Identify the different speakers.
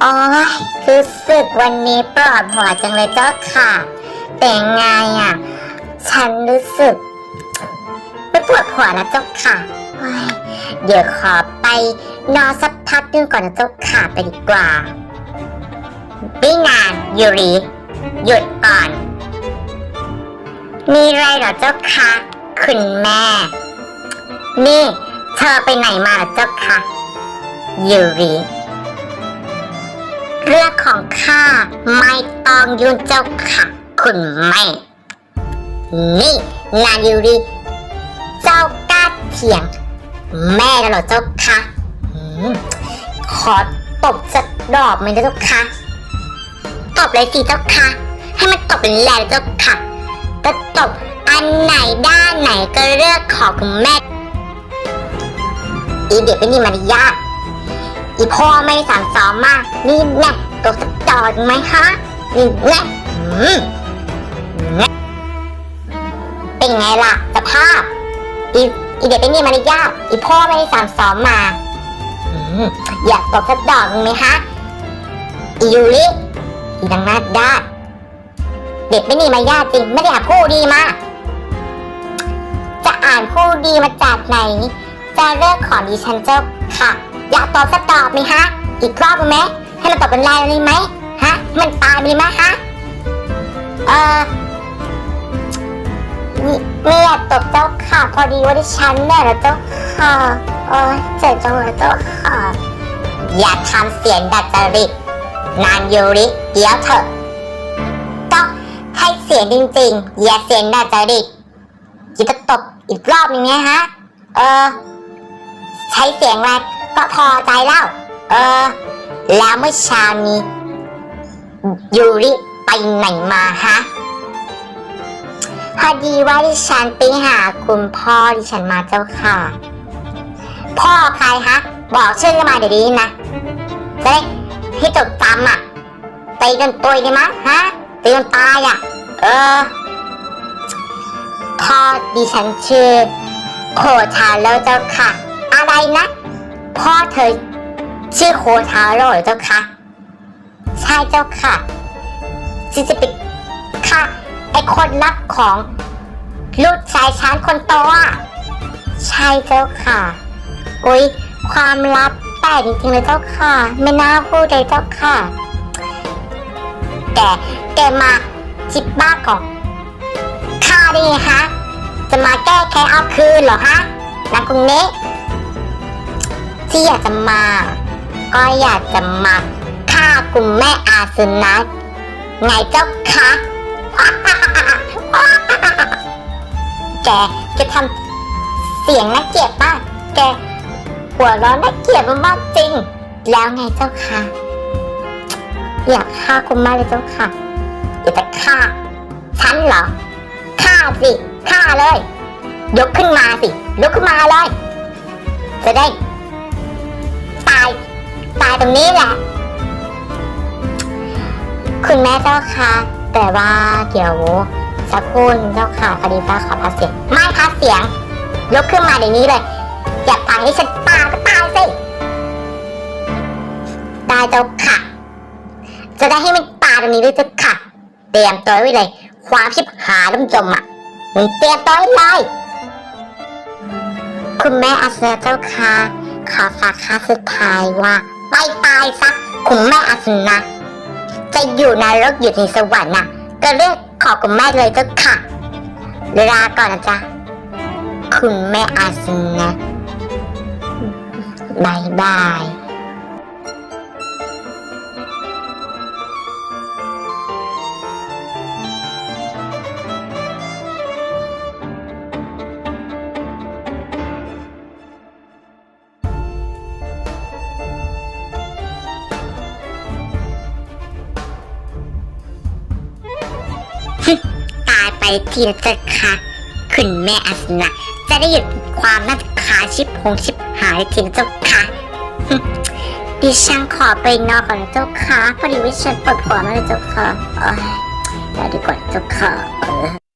Speaker 1: โอ้ยรู้สึกวันนี้ปลอดหัวจังเลยเจ้าค่ะ แต่ไงอะ ฉันรู้สึกไม่ปวดหัวนะเจ้าค่ะโอ้ยเดี๋ยวขอไปนอนสักพักนึงก่อนนะเจ้าค่ะไปดีกว่าไม่นานยูริหยุดก่อน มีไรเหรอเจ้าค่ะคุณแม่ นี่ เธอไปไหนมาเหรอเจ้าค่ะยูริ เรื่องของข้าไม่ต้องยุ่งเจ้าค่ะ คุณแม่ นี่นายูริ เจ้ากล้าเถียง แม่แล้วเหรอเจ้าค่ะขอตบสักดอกไหมนะเจ้าค่ะตบเลยสิเจ้าค่ะ ให้มันตบเป็นแรงเจ้าค่ะก็ตบอันไหนด้านไหนก็เลือกของคุณแม่อีเด็กเป็นนี่มารยาท อีพ่อไม่สั่งสอนมาก นี่แน่ตกสักจอดไหมฮะ นี่แน่อืมแน่เป็นไงล่ะสภาพ อีอีเด็กเป็นนี่มารยาทอีพ่อไม่ได้สั่งสอนมาอยากตกสักดอกหนึ่งไหมฮะ อียูริอีดังหน้าด้าเด็กไม่นี่มารยาทจริง ไม่ได้หาผู้ดีมาจะอ่านผู้ดีมาจากไหน จะเลิกของดิฉันเจ้าค่ะ อยากตอบสักตอบไหมฮะ อีกรอบไหมให้มันตอบเป็นลายเลยไหมฮะให้มันตายไปเลยไหมฮะเออนี่ไม่อยากตบเจ้าค่ะพอดีว่าดิฉันเนี่ยนะเจ้าค่ะเออเจ็บจังเลยเจ้าค่ะอย่าทำเสียงดัดจริตนานยูริเดี๋ยวเถอะต้องให้เสียงจริงๆ อย่าเสียงดัดจริตจะจะตบอีกรอบหนึงไหมฮะ เออ ใช้เสียงแรก ก็พอใจแล้ว เออ แล้วเมื่อเช้านี้ยูริไปไหนมาฮะ พอดีว่าดิฉันไปหาคุณพ่อดิฉันมาเจ้าค่ะ พ่อใครฮะ บอกชื่อมาเดี๋ยวนี้นะจะได้ให้จดจำอะตีจนตุยได้มั้ยฮะตีจนตายอะ เออ พ่อดิฉันชื่อโคทาโร่เจ้าค่ะ อะไรนะ พ่อเธอชื่อโคทาโร่เจ้าค่ะใช่เจ้าค่ะฉันจะไปฆ่าไอ้คนรับของลูกชายฉันคนโตอะใช่เจ้าค่ะอุ้ยความลับแต่จริงๆเลยเจ้าค่ะ ไม่น่าพูดเลยเจ้าค่ะ แกแกมาจิบบ้าของข้าด้ไงฮะจะมาแก้แค้นเอาคืนเหรอฮะนางคุณเนะ ที่อยากจะมา ก็อยากจะมาฆ่าคุณแม่อาสุนัขไงเจ้าคะแกจะทำเสียงน่าเกลียดมากแกหัวเร้อนน่าเกลียดมากจริง แล้วไงเจ้าคะอยากฆ่าคุณแม่เลยเจ้าค่ะอยากจะฆ่าฉันเหรอฆ่าสิฆ่าเลย ยกขึ้นมาสิยกขึ้นมาเลยจะได้ ตายตรงนี้แหละ คุณแม่เจ้าค่ะ แต่ว่าเดี๋ยวสักครู่นึงเจ้าค่ะพอดีป้าขอพักเสียง ไม่พักเสียง ยกขึ้นมาเดี๋ยวนี้เลย อยากตายให้ฉันตายก็ตายสิตายเจ้าค่ะ จะได้ให้มันตายตรงนี้ด้วยเจ้าค่ะ เตรียมตัวไว้เลย ความชิบหายล่มจมอะมึงเตรียมตัวไว้เลยคุณแม่อาสนะเจ้าค่ะขอฝากคาสุดท้ายว่า ไปตายซะคุณแม่อาสนะ จะอยู่ในรกอยู่ในสวรรค์น่ะ ก็เรียกขอคุณแม่เลยเจ้าค่ะลาก่อนนะจ๊ะ คุณแม่อาสนะบายบาย ทีนเจ้าค่ะคุณแม่อัสนะจะได้หยุดความน่าขาชิบหงชิบหายทีนเจ้าค่ะดิฉันขอไปนอนก่อนนะเจ้าค่ะพอดีว่าฉันปวดหัวมากเลยเจ้าค่ะเอ้ยเดี๋ยวดีกว่าเจ้าค่ะ